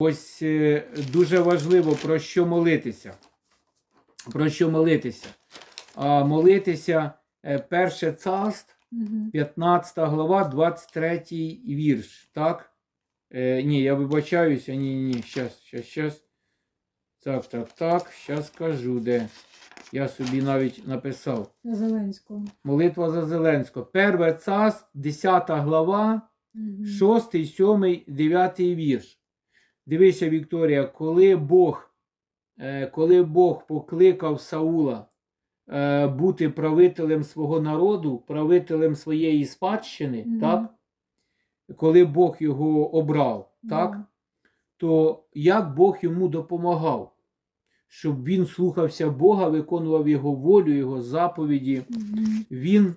Ось е, дуже важливо про що молитися. Про що молитися? А молитися е, перше царств, 15 глава, 23 вірш. Так? Е, ні, я вибачаюся. Ні, ні. Щас, щас, щас. Так, так, так. Щас скажу, де. Я собі навіть написав. Зеленського. Молитва за Зеленського. Перше царств, 10 глава, 6, 7, 9 вірш. Дивися, Вікторія, коли Бог, е, коли Бог покликав Саула е, бути правителем свого народу, правителем своєї спадщини, Мгм. так? коли Бог його обрав, так? То як Бог йому допомагав, щоб він слухався Бога, виконував його волю, його заповіді Мгм. він,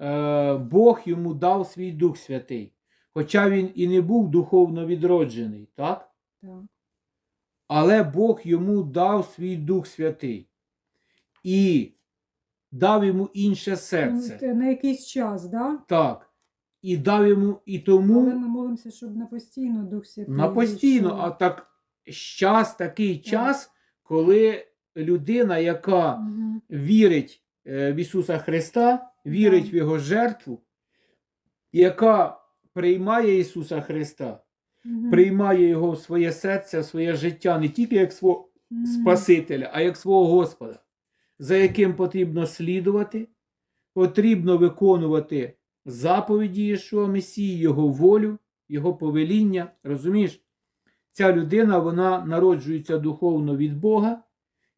е, Бог йому дав свій Дух Святий. Хоча він і не був духовно відроджений, так? Так. але Бог йому дав свій Дух Святий і дав йому інше серце. на якийсь час, да? Так. І дав йому і тому Але ми молимося, щоб на постійно Дух Святий. на постійно, а так час, такий час, коли людина, яка Мгм. вірить е, в Ісуса Христа, вірить Да. в Його жертву, яка приймає Ісуса Христа, Мгм. приймає Його в своє серце, в своє життя не тільки як свого Мгм. Спасителя, а як свого Господа, за яким потрібно слідувати, потрібно виконувати заповіді Єшуа Месії, Його волю, Його повеління. Розумієш? Ця людина вона народжується духовно від Бога,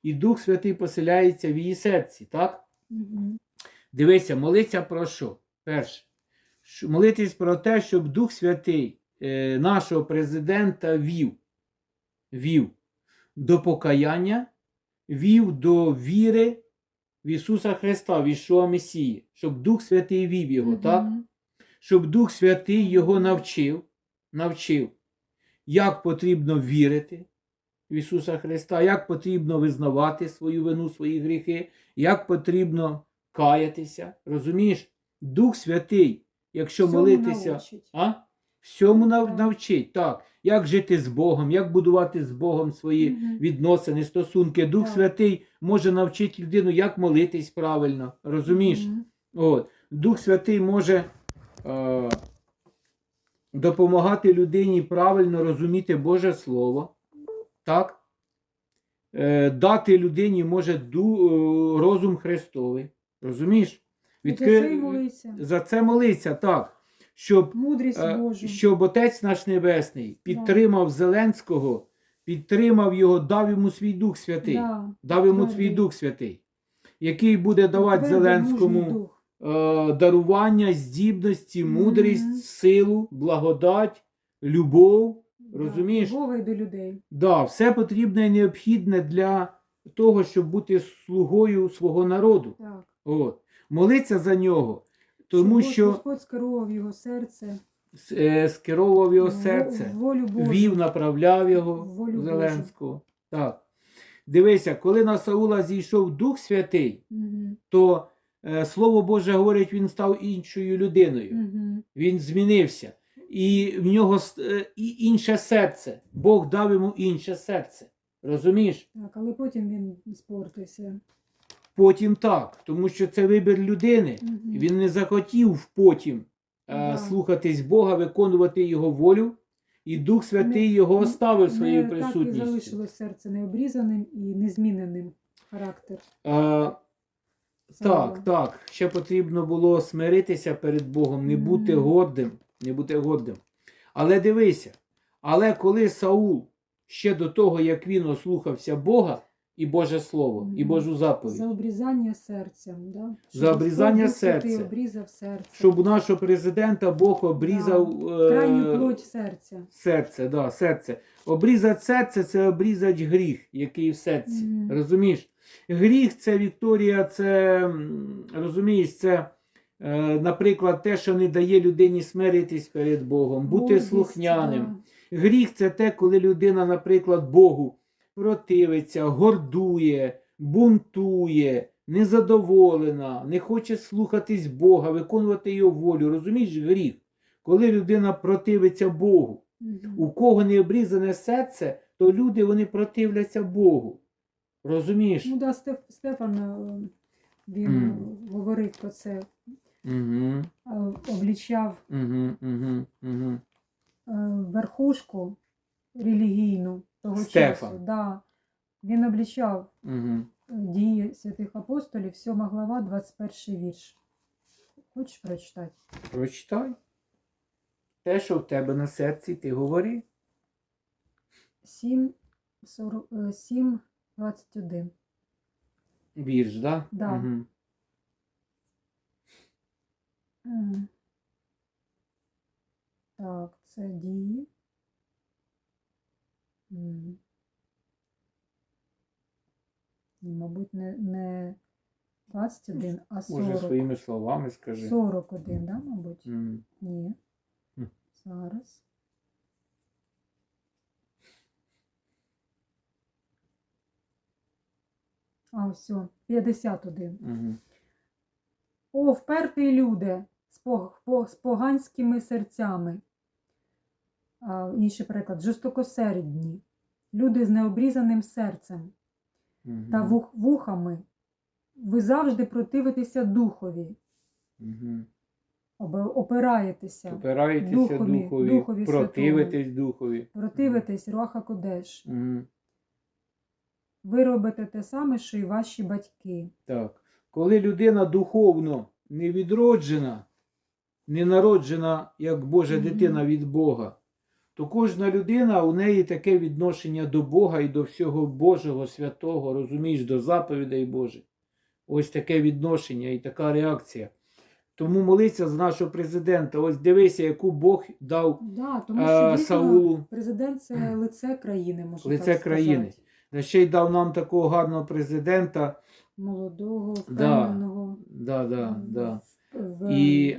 і Дух Святий поселяється в її серці. так? Мгм. Дивися, молиться про що? Перше, молитись про те, щоб Дух Святий е, нашого президента вів, вів до покаяння, вів до віри в Ісуса Христа, в Ішуа Месії, щоб Дух Святий вів його, так? Щоб Дух Святий його навчив, навчив, як потрібно вірити в Ісуса Христа, як потрібно визнавати свою вину, свої гріхи, як потрібно каятися. Розумієш? Дух Святий, якщо Всьому молитися, научить. а? Всьому навчить. Так. Як жити з Богом, як будувати з Богом свої відносини, стосунки. Дух Так. Святий може навчити людину, як молитись правильно. Розумієш? От. Дух Святий може е, допомагати людині правильно розуміти Боже Слово. Так? Е, дати людині може ду, е, розум Христовий. Розумієш? За Відкри-. За це молиться, так. Щоб, Мудрість е, Божу. щоб Отець наш Небесний підтримав Зеленського, підтримав його, дав йому свій Дух Святий. Да. Дав йому Твердий. свій Дух Святий, який буде давати Твердий, Зеленському е, дарування, здібності, мудрість, силу, благодать, любов. Да, Розумієш? Бога і до людей. Да, все потрібне і необхідне для того, щоб бути слугою свого народу. Так. От. Молиться за нього, тому що Господь скерував його серце, е, скеровував його в- серце, в волю Божу. вів, направляв його В волю Зеленського. Так. Дивися, коли на Саула зійшов Дух Святий, Мгм. то е, Слово Боже говорить, він став іншою людиною. Мгм. Він змінився. І в нього с- е, і інше серце. Бог дав йому інше серце. Розумієш? Так, але потім він спортився. Потім так, тому що це вибір людини. Мгм. Він не захотів потім е, слухатись Бога, виконувати Його волю, і Дух Святий Не- його не- оставив своєю Не Так і присутністю. залишилось серце необрізаним і незміненим характер. Е, Так, так. Ще потрібно було смиритися перед Богом, не бути гордим, не бути гордим. Але дивися, але коли Саул ще до того, як він ослухався Бога і Боже Слово, і Божу заповідь, За обрізання серцем. Да? За обрізання серця. обрізав серце. щоб у нашого президента Бог обрізав Крайню е, плоть серця. серце, да, серце. Обрізати серце це обрізати гріх, який в серці. Мгм. Розумієш? Гріх це Вікторія, це розумієш, це, е, наприклад, те, що не дає людині смиритись перед Богом, бути Гордість, слухняним. да. Гріх це те, коли людина, наприклад, Богу противиться, гордує, бунтує, незадоволена, не хоче слухатись Бога, виконувати його волю. Розумієш, гріх, коли людина противиться Богу. У кого не обрізане серце, то люди вони противляться Богу. Розумієш? Ну да, Стеф, Стефан е, він е, говорив про це, Угу, е, облічав угу, угу, угу. е, верхушку релігійну того Стефан. часу. Да. Він облічав угу. дії святих апостолів, 7 глава, 21 вірш. Хочеш прочитати? Прочитай. Те, що в тебе на серці, ти говори. 7, 40, е, 7 21. Вірш, да? Да. Угу. Так, це дії. М. Мабуть, не, не 21, а Може, своїми словами скажи. 41, да, мабуть? М. Ні. Зараз. А, все, 51. Угу. О, впертий люди з поганськими серцями. Інший переклад. Жорстокосердні. Люди з необрізаним серцем та вух, вухами. Ви завжди противитеся духові, Угу. опираєтеся, Опирайтеся Духові- духові, Духові противитесь духові. противитесь Руаха Кодеш. Угу. Ви робите те саме, що й ваші батьки. Так. Коли людина духовно не відроджена, не народжена як Божа Мгм. дитина від Бога, то кожна людина у неї таке відношення до Бога і до всього Божого, святого, розумієш, до заповідей Божих. Ось таке відношення і така реакція. Тому молиться за нашого президента. Ось дивися, яку Бог дав Да, тому е, що дійсно Саулу. президент це лице країни, можна Лице так країни. сказати. Ще й дав нам такого гарного президента. Молодого, впевненого, Да, да, м, да. в- І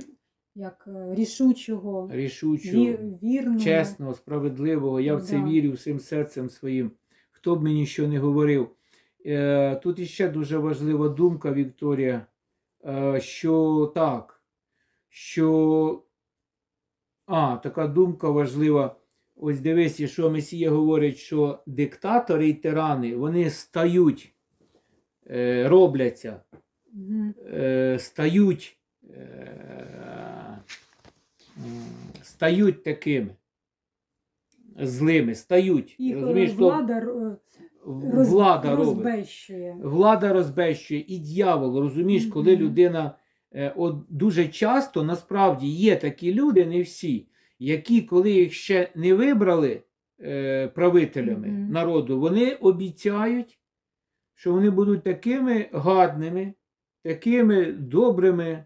як е, рішучого, рішучо. ві- вірного. чесного, справедливого. Я в це Да. вірю всім серцем своїм. Хто б мені що не говорив. Е, Тут іще дуже важлива думка, Вікторія, е, що так, що. А, така думка важлива. Ось дивись, що Месія говорить, що диктатори і тирани вони стають, робляться, стають, стають такими злими, стають. Е, Розумієш, влада, роз- влада робить. розбещує. Влада розбещує і дьявол, розумієш, коли людина е, от дуже часто насправді є такі люди, не всі, які, коли їх ще не вибрали е, правителями Мгм. народу, вони обіцяють, що вони будуть такими гадними, такими добрими.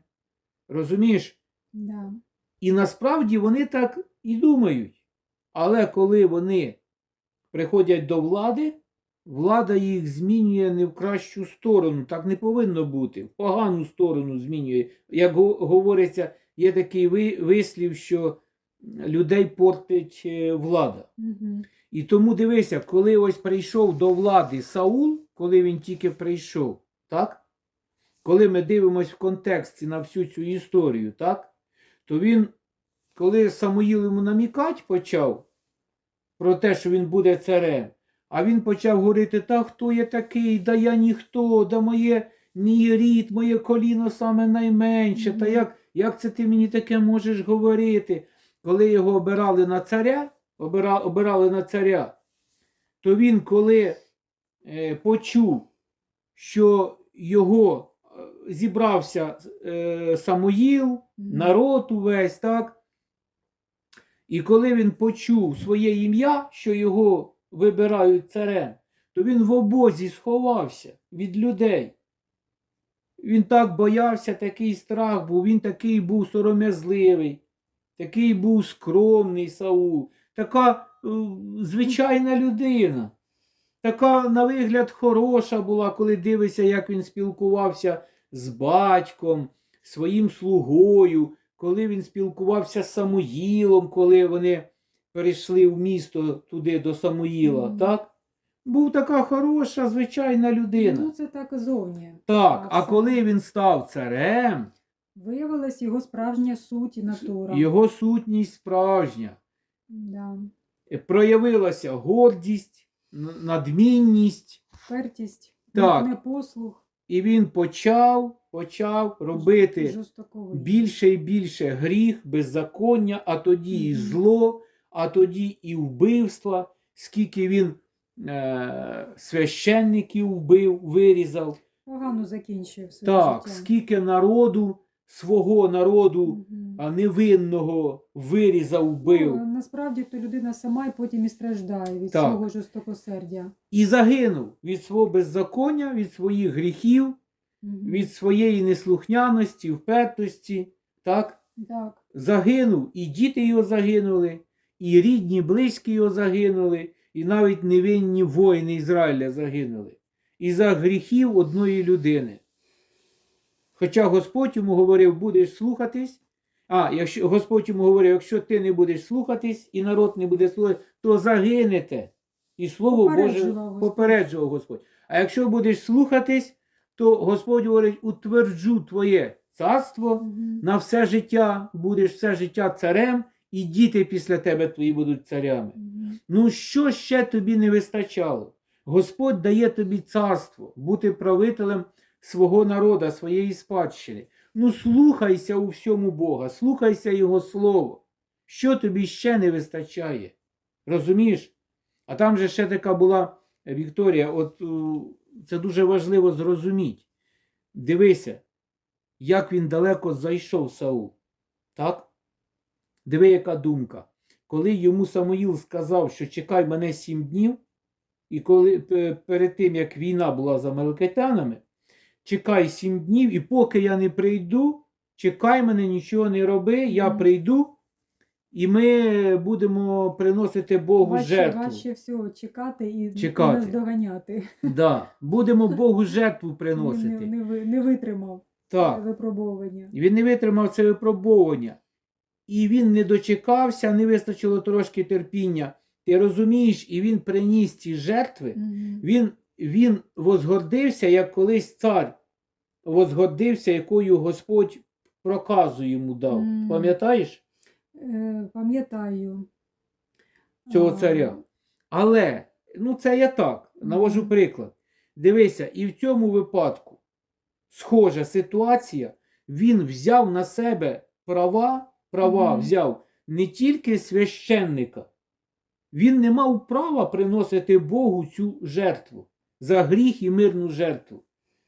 Розумієш? Да. І насправді вони так і думають. Але коли вони приходять до влади, влада їх змінює не в кращу сторону. Так не повинно бути. В погану сторону змінює. Як говориться, є такий вислів, що людей портить е, влада. Мгм. І тому дивися, коли ось прийшов до влади Саул, коли він тільки прийшов, так? Коли ми дивимося в контексті на всю цю історію, так? То він, коли Самуїл йому намікати почав про те, що він буде царем, а він почав говорити, та хто я такий, да я ніхто, да моє мій рід, моє коліно саме найменше. Та як, як це ти мені таке можеш говорити? Коли його обирали на царя, обира, обирали на царя, то він, коли е, почув, що його зібрався е, Самуїл, народ увесь, так? І коли він почув своє ім'я, що його вибирають царем, то він в обозі сховався від людей. Він так боявся, такий страх був, він такий був сором'язливий, такий був скромний Саул, така е, звичайна людина. Така, на вигляд, хороша була, коли дивишся, як він спілкувався з батьком, своїм слугою, коли він спілкувався з Самуїлом, коли вони перейшли в місто туди до Самуїла, Мгм. так? Був така хороша, звичайна людина. Ну, це так зовні. так, а все. коли він став царем, Виявилась його справжня суть і натура. його сутність справжня. Да. проявилася гордість, надмінність, Впертість, Так. непослух, і він почав, почав робити жорстоковий. більше і більше гріх, беззаконня, а тоді і зло, а тоді і вбивства, скільки він е, священників вбив, вирізав. Погано закінчив своє Так, життя. скільки народу, свого народу а невинного вирізав, Ну, вбив насправді то людина сама і потім і страждає від Так. свого жорстокосердя. і загинув від свого беззаконня, від своїх гріхів, Мгм. від своєї неслухняності, впертості. Так? Так. Загинув, і діти його загинули, і рідні, близькі його загинули, і навіть невинні воїни Ізраїля загинули. І за гріхів одної людини. Хоча Господь йому говорив, будеш слухатись. А, якщо Господь йому говорив, якщо ти не будеш слухатись і народ не буде слухати, то загинете. І слово Боже Попереджував Господь. А якщо будеш слухатись, то Господь говорить, утверджу твоє царство Мгм. на все життя, будеш все життя царем, і діти після тебе твої будуть царями. Мгм. Ну що ще тобі не вистачало? Господь дає тобі царство, бути правителем свого народу, своєї спадщини. Ну слухайся у всьому Бога, слухайся Його Слово. Що тобі ще не вистачає? Розумієш? А там же ще така була е, Вікторія, от це дуже важливо зрозуміти. Дивися, як він далеко зайшов Саул. Так? Диви, яка думка. Коли йому Самуїл сказав, що чекай мене сім днів, і коли перед тим, як війна була за Мелкитянами, чекай сім днів, і поки я не прийду, чекай мене, нічого не роби, я прийду, і ми будемо приносити Богу Важче, жертву. важче всього чекати і Чекати. не здоганяти. Да. Будемо Богу жертву Не, приносити. не, ви- не витримав Так. випробовування. Він не витримав це випробовування. І він не дочекався, не вистачило трошки терпіння. Ти розумієш, і він приніс ці жертви. Мгм. Він, він возгордився, як колись цар возгордився, якою Господь проказу йому дав. Мгм. Пам'ятаєш Е, Пам'ятаю. цього А, царя? Але, ну це я так, навожу приклад. Дивися, і в цьому випадку схожа ситуація, він взяв на себе права, права Мгм. взяв не тільки священника, він не мав права приносити Богу цю жертву за гріх і мирну жертву.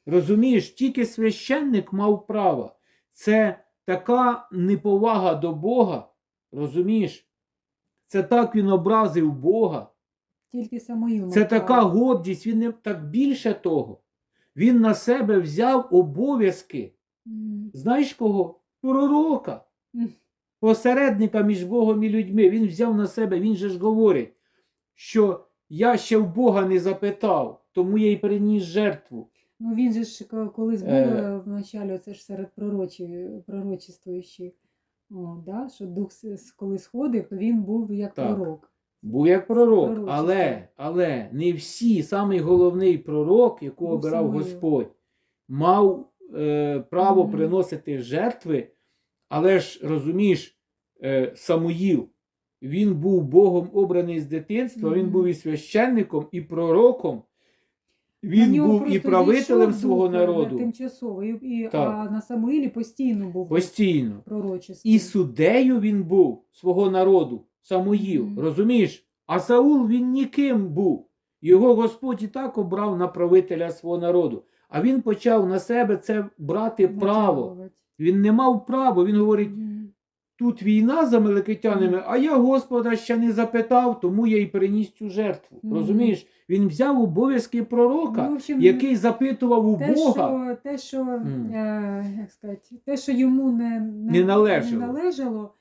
Розумієш, тільки священник мав право. Це така неповага до Бога. Розумієш? Це так він образив Бога. Тільки Самуїл. Це мав така право. гордість, він не так більше того. Він на себе взяв обов'язки. Знаєш кого? Пророка. Посередника між Богом і людьми. Він взяв на себе, він же ж говорить, що я ще в Бога не запитав, тому я й приніс жертву. Ну він же ж колись був Е. е, в началі, це ж серед пророчі, пророчествуючих. Да? Що дух коли сходив, то він був як Так. пророк. Був як пророк, Пророчество. але, але не всі, самий головний пророк, якого Був обирав Самуїл. Господь, мав е, право Мгм. приносити жертви, але ж розумієш, е, Самуїл, він був Богом обраний з дитинства, він був і священником, і пророком, він був і правителем свого е, народу Тимчасово, і, і, Так. а на Самуїлі постійно був постійно. пророчество. І суддею він був свого народу, Самуїл, Мгм. розумієш? А Саул він ніким був. Його Господь і так обрав на правителя свого народу. А він почав на себе це брати право. Він не мав права. Він говорить. Тут війна за меликитянами, а я Господа ще не запитав, тому я й приніс цю жертву. Мгм. Розумієш? Він взяв обов'язки пророка, Ну, общем, який запитував у те, Бога. Що, те, що, Мгм. е, як сказати, те, що йому не, Не належало. не належало,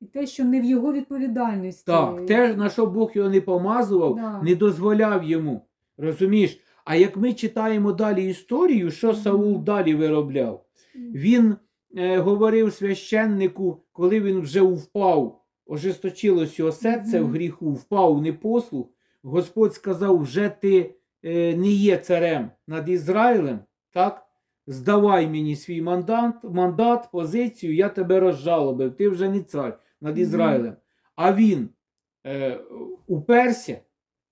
і те, що не в його відповідальності. Так, те, на що Бог його не помазував, Да. не дозволяв йому. Розумієш? А як ми читаємо далі історію, що. Саул далі виробляв? Він говорив священнику, коли він вже впав, ожесточилось його серце в гріху, впав в непослух. Господь сказав: вже ти е, не є царем над Ізраїлем, так? Здавай мені свій мандат, мандат, позицію, я тебе розжалобив, ти вже не цар над Ізраїлем. А він е, уперся,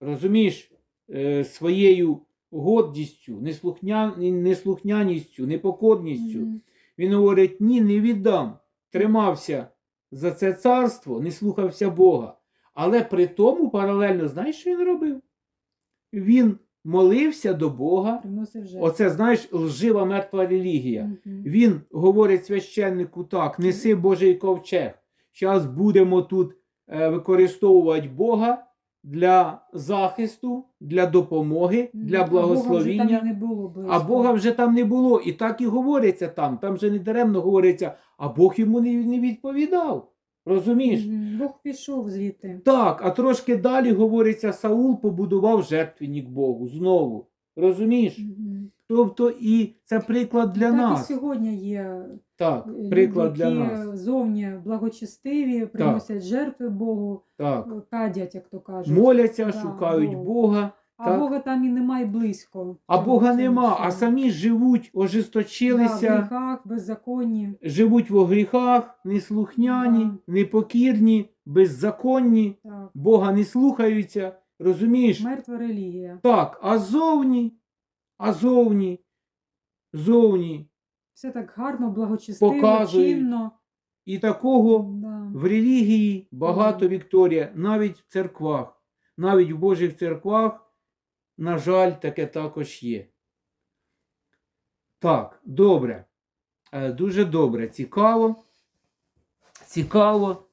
розумієш, е, своєю гордістю, неслухня, неслухняністю, непокорністю, Мгм. Він говорить: ні, не віддам. Тримався за це царство, не слухався Бога. Але при тому паралельно, знаєш, що він робив? Він молився до Бога. Оце, знаєш, лжива мертва релігія. Мгм. Він говорить священнику так: неси Божий ковчег. Зараз будемо тут е, використовувати Бога для захисту, для допомоги, Мгм. для А Бога вже там не було близько. А Бога вже там не було. І так і говориться там. Там вже не даремно говориться, а Бог йому не, не відповідав. Розумієш? Мгм. Бог пішов звідти. Так, а трошки далі говориться, Саул побудував жертвенник Богу знову. Розумієш? Мгм. Тобто, і це приклад для так нас. і сьогодні є Так, люди, приклад для які нас. зовні благочестиві, приносять жертви Богу, Так. кадять, як то кажуть. Моляться, Да, шукають Богу. Бога, а так. Бога там і немає близько. а Бога нема, а самі живуть, Да, в ожесточилися, гріхах, беззаконні. живуть во гріхах, неслухняні, Да. непокірні, беззаконні, Так. Бога не слухаються. Розумієш? Мертва релігія. Так, а зовні, а зовні, зовні. Все так гарно, благочестиво, Показують. чинно. І такого Да. в релігії багато. Вікторія, навіть в церквах, навіть в Божих церквах, на жаль, таке також є. Так, добре. Е, Дуже добре. Цікаво. Цікаво.